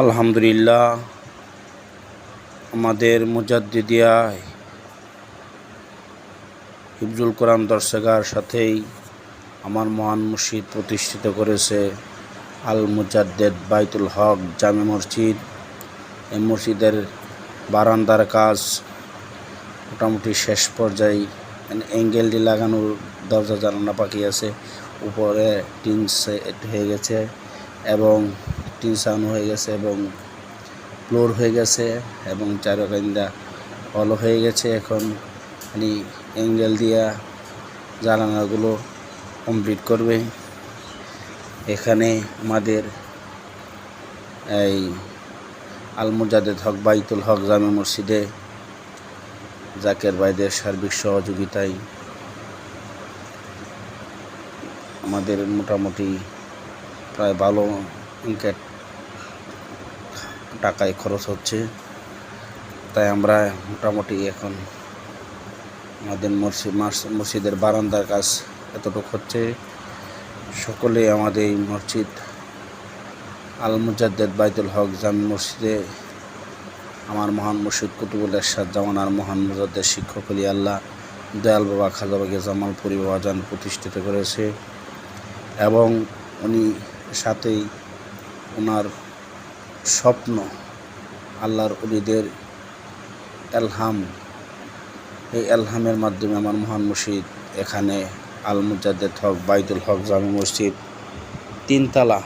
আলহামদুলিল্লাহ, আমাদের মুজাদ্দিদিয়ায় হিফজুল কোরআন দর্শকার সাথেই আমার মহান মসজিদ প্রতিষ্ঠিত করেছে আল মুজাদ্দেদ বাইতুল হক জামে মসজিদ। এই মসজিদের বারান্দার কাজ মোটামুটি শেষ পর্যায়ে অ্যাঙ্গেলটি লাগানোর দরজা জানানা বাকি আছে, উপরে টিন সেট হয়ে গেছে এবং সাউন্ড হয়ে গেছে এবং ফ্লোর হয়ে গেছে এবং চারকান্দা হল হয়ে গেছে এখন। মানে অ্যাঙ্গেল দিয়া জানালাগুলো কমপ্লিট করবে। এখানে আমাদের এই আলমুজাদের হক, বাইতুল হক জামে মসজিদে জাকের ভাইদের সার্বিক সহযোগিতায় আমাদের মোটামুটি প্রায় ভালো ইনকেট টাকায় খরচ হচ্ছে। তাই আমরা মোটামুটি এখন আমাদের মসজিদ মসজিদের বারান্দার কাজ এতটুকু হচ্ছে। সকলে আমাদের এই মসজিদ আল মুজাদ্দেদ বাইতুল হক জামি মসজিদে আমার মহান মুর্শিদ কুতুবুল এরশাদ জামানার মহান মুজাদ্দের শিক্ষক আলী আল্লাহ দয়াল বাবা খাজা বাগে জামালপুরি বাবাজান প্রতিষ্ঠিত করেছে। এবং উনি সাথেই ওনার স্বপ্ন, আল্লাহর উলিদের এলহাম। এই এলহামের মাধ্যমে আমার মহান মুর্শিদ এখানে আল মুজাদ্দেদ হক বাইদুল হক জামি মসজিদ, তিনতলা